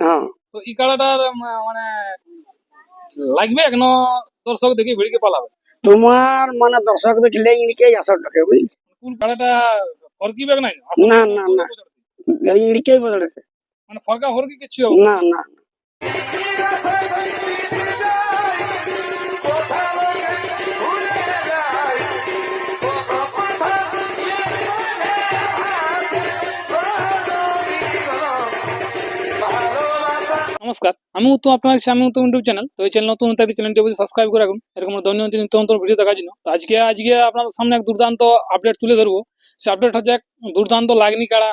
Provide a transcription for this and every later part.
হ্যাঁ। তো এই কাড়াটার মানে লাগবে কেন দর্শক দেখে ভিড়কে পালাবে। তোমার মানে দর্শক দেখলে ইনকেই আসর ঢোকে বুঝলি? কোন কাড়াটা ফরকিবে নাই? না, না, না। ইনকেই বদলেছে মানে ফরকা ফরকি কিছু না। না। নমস্কার আমি উত্তম আপনার আমি উত্তম ইউটিউব চ্যানেল তো এই চ্যানেল নতুন থাকলে চ্যানেলটি অবশ্যই সাবস্ক্রাইব করে রাখুন। এরকম দৈনন্দিন নিত্য নতুন ভিডিও দেখার জন্য। তো আজকে আজকে আপনাদের সামনে এক দুর্দান্ত আপডেট তুলে ধরবো। সে আপডেট হচ্ছে এক দুর্দান্ত লাগনি কাড়া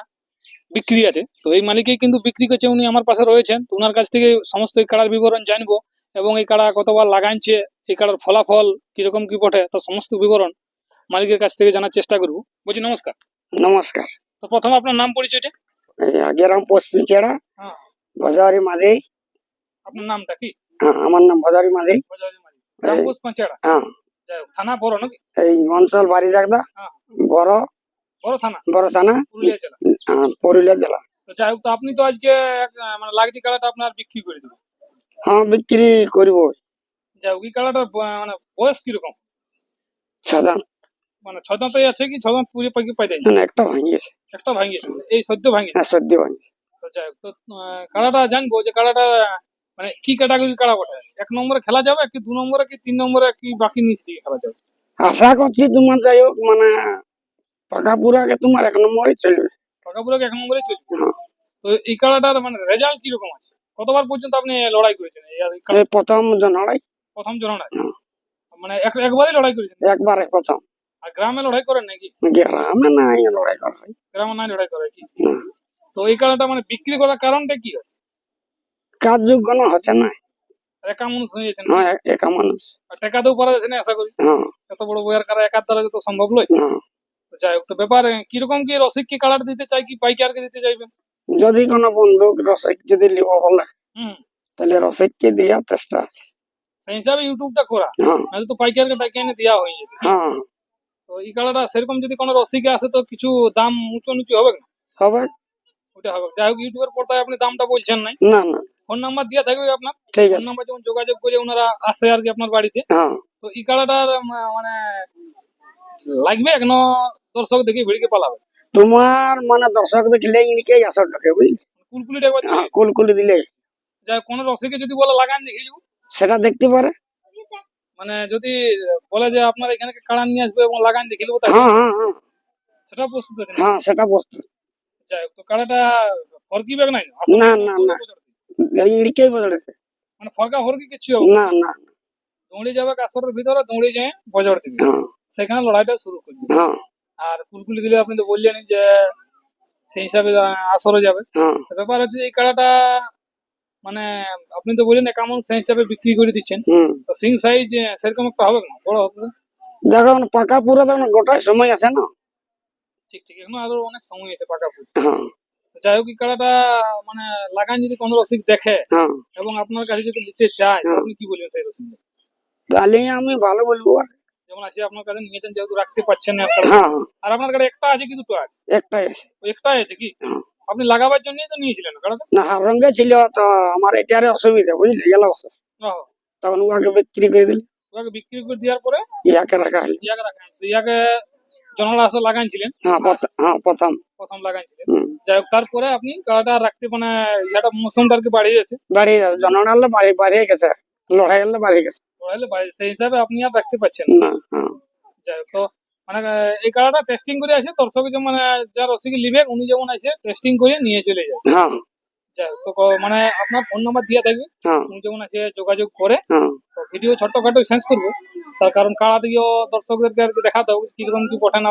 বিক্রি আছে। তো এই মালিকই কিন্তু বিক্রি করছে উনি আমার পাশে রয়েছেন। তো ওনার কাছ থেকে সমস্ত এই কাড়ার বিবরণ জানব এবং এই কাড়া কতবার লাগাইছে এই কাড়ার ফলাফল কীরকম কি বটে তো সমস্ত বিবরণ মালিকের কাছ থেকে জানার চেষ্টা করব। বলছি নমস্কার। নমস্কার। তো প্রথম আপনার নাম পরিচয়টা? আগেরাম পোস্ট চেড়া হ্যাঁ। বাজারি মাঝে আপনার নামটা কি? হ্যাঁ আমার নাম বাজারি মাঝে মালিক। রামপুর পাঁচেড়া হ্যাঁ। থানা বড় নাকি? এই অঞ্চল বাড়ি জাগদা হ্যাঁ। বড়। বড় থানা? বড় থানা। পুরুলিয়া জেলা। পুরুলিয়া জেলা। তো যাই হোক তো আপনি তো আজকে মানে লাগদি কাড়াটা আপনার বিক্রি করে দেবেন হ্যাঁ বিক্রি করব। যাই হোক এই কাড়াটার মানে বয়স কীরকম? সাধারণ মানে ছ দাঁতই আছে কি? ছ দাঁত পুড়ে পাখি পাই দেয়নি? না, একটা ভাঙিয়েছে। একটা ভাঙিয়েছে? এই সদ্য ভাঙিয়েছে? হ্যাঁ সদ্য ভাঙিয়েছে। তো যাই হোক তো কাড়াটা জানব যে কাড়াটা মানে কি ক্যাটাগরি কাড়া বটে? এক নম্বরে খেলা যাবে কি দু নম্বরে কি তিন নম্বরে কি বাকি নিচ দিকে খেলা যাবে? আশা করছি তোমার যাই হোক মানে পাকা পুরাকে তোমার এক নম্বরই চলবে। পাকাপুরাকে এক নম্বরে চলবে? হ্যাঁ। তো এই কাড়াটার মানে রেজাল্ট কীরকম আছে? কতবার পর্যন্ত আপনি লড়াই করেছেন? প্রথম জনড়াই। প্রথম জনটায় হ্যাঁ। মানে এক একবারই লড়াই করেছেন? একবারে প্রথম। আর গ্রামে লড়াই করেন নাকি? গ্রামে না লড়াই করা হয়। গ্রামে নাই লড়াই করে কি? তো এই কারণটা মানে বিক্রি করার কারণটা কি আছে? কাজ যোগ্য না। হচ্ছে না একা মানুষ হয়ে গেছেন হ্যাঁ একা মানুষ। আর টাকাতেও পারা যাচ্ছে না আশা করি। হ্যাঁ এত বড় বইয়ের কারা একার দ্বারা তো সম্ভব নয়। যাই হোক তো ব্যাপার কীরকম কি রসিক কি কালার দিতে চাই কি পাইকারকে দিতে চাইবেন? যদি কোনো বন্ধু রসিক যদি লিব বলে হুম। তাহলে রসিককে দেওয়ার চেষ্টা আছে। সেই হিসাবে ইউটিউবটা করা নাহলে তো পাইকারকে ডাকে এনে দেওয়া হয়ে যেত। হ্যাঁ। তো এই কালারটা সেরকম যদি কোনো রসিকে আসে তো কিছু দাম উঁচু নিচু হবে না? হবে। ওটা হবে। যাই হোক ইউটিউবের পর্দায় আপনি দামটা বলছেন নাই। না না। ফোন নাম্বার দেওয়া থাকবে আপনার। ফোন নাম্বার যেমন যোগাযোগ করে ওনারা আসে আর কি আপনার বাড়িতে। হ্যাঁ। তো এই কালারটার মা- মানে লাগবে এখনও দর্শক দেখে ভিড়কে পালাবে। তোমার মানে দর্শক দেখলে ইনকেই আসর ঢোকে বুঝলি? কুলকুলিটা একবার হ্যাঁ কুলকুলি দিলে। হোক, কোনো রসিকে যদি বলে লাগান দেখে যাব। সেটা দেখতে পারে। মানে যদি বলে যে আপনার এখানে কাড়া নিয়ে আসবে এবং লাগান দেখে নেব হ্যাঁ হ্যাঁ হ্যাঁ। সেটা প্রস্তুত আছে হ্যাঁ সেটা বস্তু যাই হোক, তো কাড়াটা ফরকি ব্যাগ নাই? না, না, না। ইনকেই বদলেছে মানে ফরকা ফরকি কিছু হবে না। না দৌড়ে যাবে কাসরের ভিতরে দৌড়ে যায় বজর দিবে সেখানে লড়াইটা শুরু করবে আর কুলকুলি দিলে আপনি তো বললেন যে সেই হিসাবে আসরে যাবে ব্যাপার হচ্ছে এই কাড়াটা মানে আপনি তো বললেন কেমন সেই হিসাবে বিক্রি করে দিচ্ছেন তো সিং সাইজ সেরকম একটা হবে না বড় হবে দেখো পাকা পুরা তখন গোটাই সময় আছে না ঠিক ঠিক এখন আরও অনেক সময় আছে পাকা হ্যাঁ যাই হোক এই কাড়াটা মানে লাগান যদি কোনো রসিক দেখে হ্যাঁ। এবং আপনার কাছে যদি নিতে চায় তো হ্যাঁ। আপনি কি বলবেন সেই রসিক তাহলে আমি ভালো বলব আর। যেমন আছে আপনার কাছে নিয়েছেন যেহেতু রাখতে পারছেন না একটা কাড়া। হ্যাঁ হ্যাঁ। আর আপনার কাছে একটা আছে কি দুটো আছে? একটাই আছে। ওই একটাই আছে কি? হ্যাঁ। আপনি লাগাবার জন্যই তো নিয়েছিলেন কাড়াটা না হারঙ্গে ছিল তো আমার এটারে অসুবিধা বুঝলি? গেল বছর। ওহ, তখন উহাকে বিক্রি করে দিলি। ওকে বিক্রি করে দেওয়ার পরে ইয়াকে রাখা হলো। ইয়াকে রাখা হয়েছে। তো ইয়াকে জনরা আসলে লাগাইছিলেন। হ্যাঁ প্রথম হ্যাঁ প্রথম। প্রথম লাগাইছিলেন। যাই হোক তারপরে আপনি আর রাখতে মানে ইয়াটা মৌসুমটা আর কি বাড়িয়ে গেছে? বাড়িয়ে জনগণালে বাড়ি বাড়িয়ে গেছে লড়াই গেলে বাড়িয়ে গেছে। ওরাইলে বাড়ি- সেই হিসাবে আপনি আর রাখতে পারছেন না। হ্যাঁ। যাই হোক তো মানে এই কাড়াটা টেস্টিং করে আসে দর্শক যেমন মানে যা রসিকে লিবে উনি যেমন আসে টেস্টিং করে নিয়ে চলে যায়। হ্যাঁ। তো মানে আপনার ফোন নাম্বার দিয়ে থাকবে। তুমি যখন এসে যোগাযোগ করে হ্যাঁ। ভিডিও ছোট্টখাটো শেষ করব। তার কারণ কারা দিয়েও দর্শকদেরকে আর কি দেখাতে হবে কীরকম কি পঠে না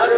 আর